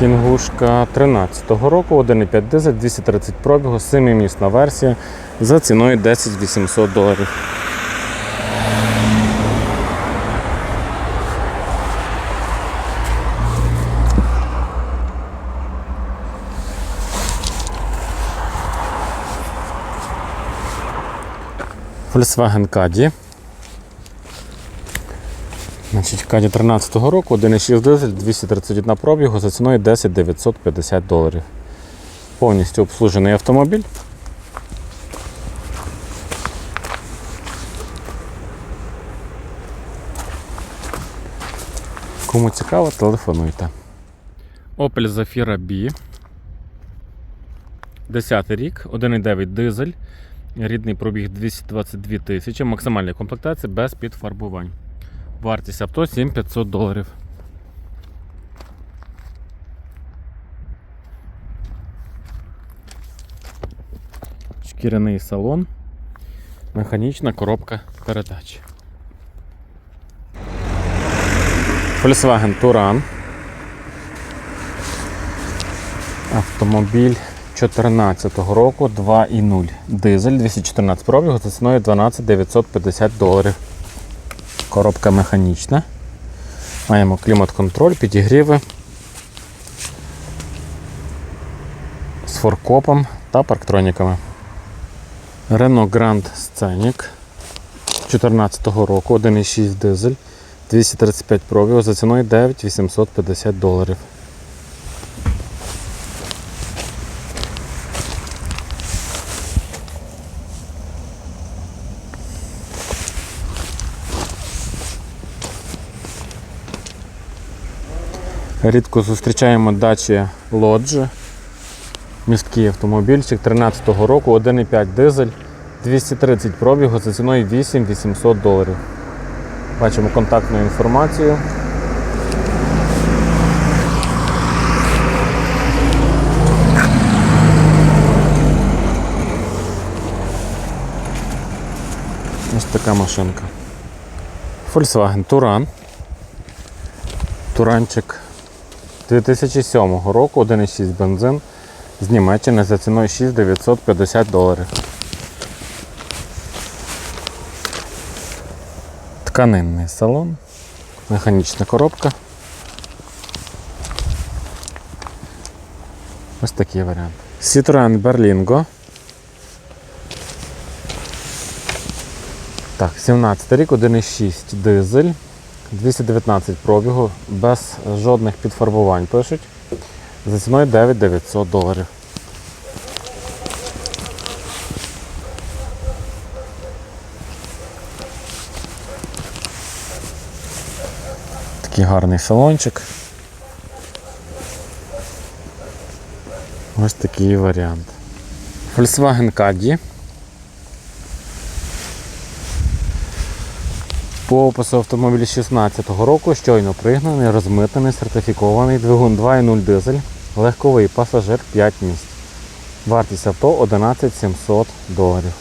Кінгушка 13-го року, 1,5 дизель, 230 пробігу, 7-місна версія за ціною 10 800 доларів. Volkswagen Caddy. Значить, Каді 13-го року, 1,6 дизель, 231 пробігу за ціною 10 950 доларів. Повністю обслужений автомобіль. Кому цікаво, телефонуйте. Opel Zafira B. 10 рік, 1,9 дизель, рідний пробіг 222 тисячі, максимальна комплектація без підфарбувань. Вартість авто 7500 доларів. Шкіряний салон, механічна коробка передач. Volkswagen Touran. Автомобіль 2014 року 2.0 дизель 214 пробігу за ціною 12 950 доларів. Коробка механічна. Маємо клімат-контроль, підігріви з форкопом та парктроніками. Renault Grand Scenic 2014 року, 1,6 дизель, 235 пробігу за ціною 9 850 доларів. Рідко зустрічаємо дачі Лоджі. Місткий автомобільчик 13-го року, 1,5 дизель, 230 пробігу за ціною 8 800 доларів. Бачимо контактну інформацію. Ось така машинка. Volkswagen Touran. Туранчик 2007 року, 1,6 бензин з Німеччини за ціною 6950 доларів. Тканинний салон, механічна коробка. Ось такий варіант. Citroen Berlingo. Так, 17 рік, 1,6 дизель. 219 пробігу, без жодних підфарбувань пишуть. За ціною 9900 доларів. Такий гарний салончик. Ось такий варіант. Volkswagen Caddy. По опису автомобіля 16-го року щойно пригнаний, розмитнений, сертифікований, двигун 2.0 дизель, легковий пасажир 5 місць. Вартість авто 11 700 доларів.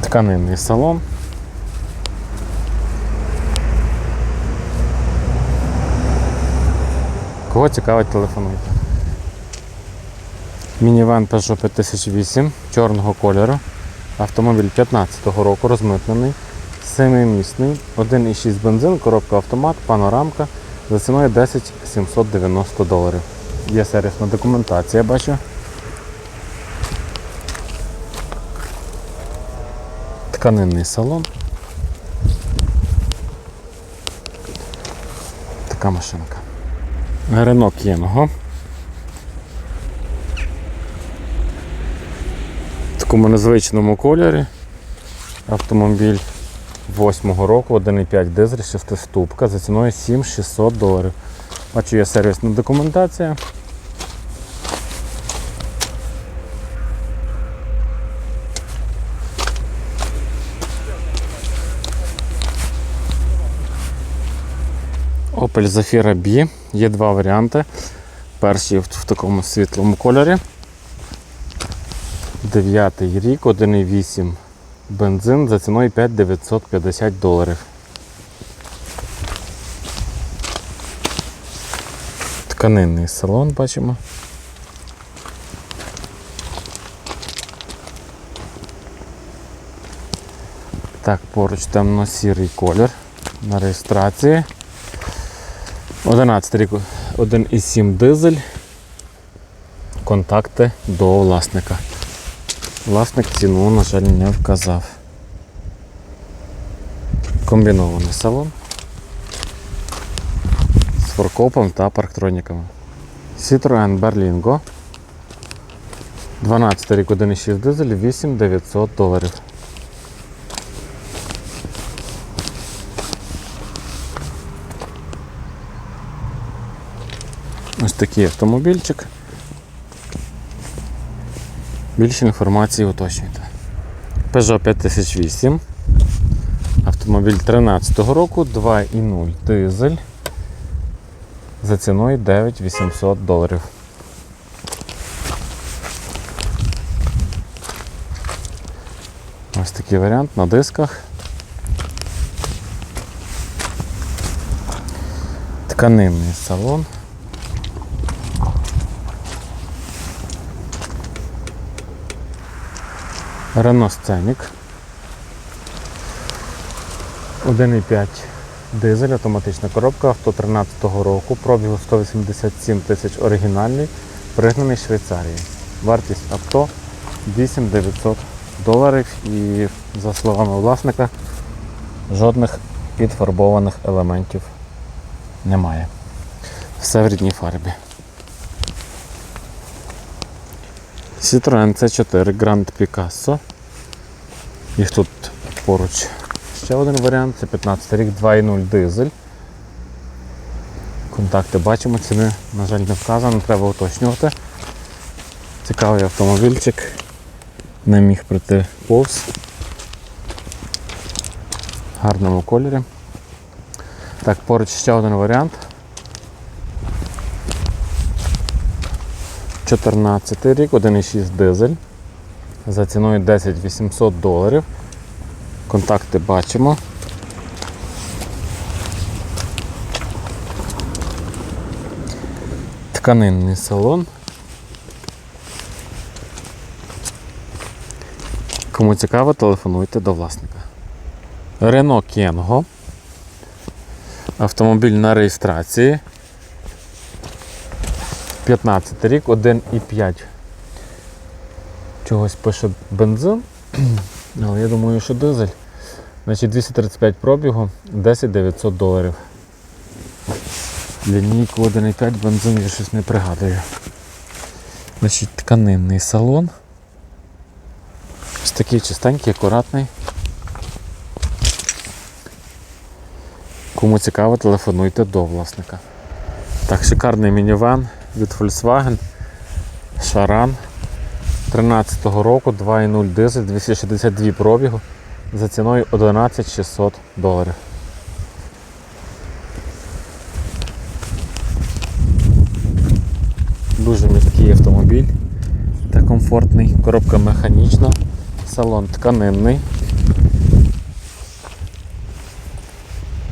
Тканинний салон. Кого цікавить, телефонуйте. Мінівен Peugeot 5008 чорного кольору. Автомобіль 15-го року розмитнений. Семимісний, 1,6 бензин, коробка автомат, панорамка за ціною 10 790 доларів. Є сервісна документація, бачу. Тканинний салон. Така машинка. Рено Кєнго. В такому незвичному кольорі. Автомобіль 8-го року, 1,5 дизель, 6-ступка за ціною 7600 доларів. Бачу, є сервісна документація. Opel Zafira B. Є два варіанти. Перший в такому світлому кольорі. Дев'ятий рік, 1,8 бензин за ціною 5950 доларів. Тканинний салон бачимо. Так, поруч темно-сірий колір на реєстрації. 11 рік, 1,7 дизель. Контакти до власника. Власник ціну, на жаль, не вказав. Комбінований салон з форкопом та парктроніками. Citroen Berlingo. 12 рік 1,6 дизель, 8900 доларів. Такий автомобільчик. Більше інформації уточнюйте. Peugeot 5008. Автомобіль 13-го року, 2,0 дизель. За ціною 9800 доларів. Ось такий варіант на дисках. Тканинний салон. Renault Scenic. 1,5 дизель, автоматична коробка, авто 13-го року, пробігу 187 тисяч оригінальний, пригнаний Швейцарії. Вартість авто 8900 доларів і, за словами власника, жодних підфарбованих елементів немає. Все в рідній фарбі. Citroen C4 Grand Picasso. Їх тут поруч ще один варіант, це 15 рік 2.0 дизель. Контакти бачимо, ціни, на жаль, не вказано, треба уточнювати. Цікавий автомобільчик. Не міг прийти повз. Гарному кольорі. Так, поруч ще один варіант. 14 рік, 1,6 дизель. За ціною 10 800 доларів. Контакти бачимо. Тканинний салон. Кому цікаво, телефонуйте до власника. Renault Кенго. Автомобіль на реєстрації. 15 рік, 1,5. Чогось пише бензин. Але я думаю, що дизель. Значить 235 пробігу, 10 900 доларів. Лінійку 1,5 бензин я щось не пригадую. Значить, тканинний салон. Ось такий чистенький, акуратний. Кому цікаво, телефонуйте до власника. Так, шикарний мінівен від Volkswagen. Шаран 13-го року, 2,0 дизель, 262 пробігу за ціною 11 600 доларів. Дуже міський автомобіль та комфортний, коробка механічна, салон тканинний.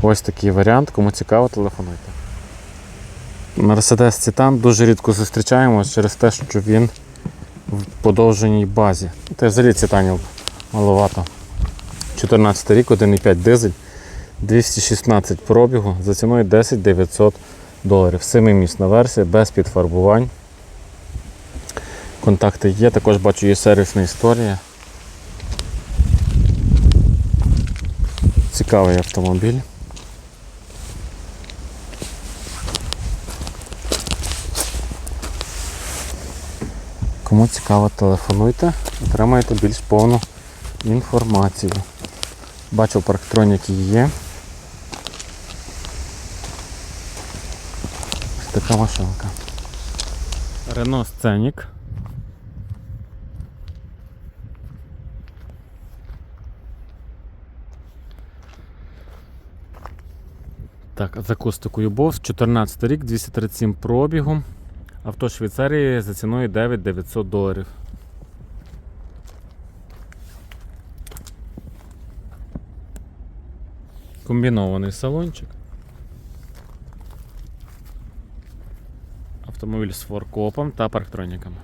Ось такий варіант, кому цікаво, телефонуйте. Mercedes Titan дуже рідко зустрічаємо через те, що він в подовженій базі. Та взагалі цитанів маловато. 14 рік, 1,5 дизель, 216 пробігу за ціною 10 900 доларів. Семимісна версія, без підфарбувань. Контакти є, також бачу є сервісна історія. Цікавий автомобіль. Кому цікаво, телефонуйте, отримаєте більш повну інформацію. Бачу, парктроніки є. Ось така машинка. Renault Scenic. Так, з акустикою Bose, 14 рік, 237 пробігу. Авто Швейцарії за ціною 9900 доларів. Комбінований салончик. Автомобіль з форкопом та парктроніками.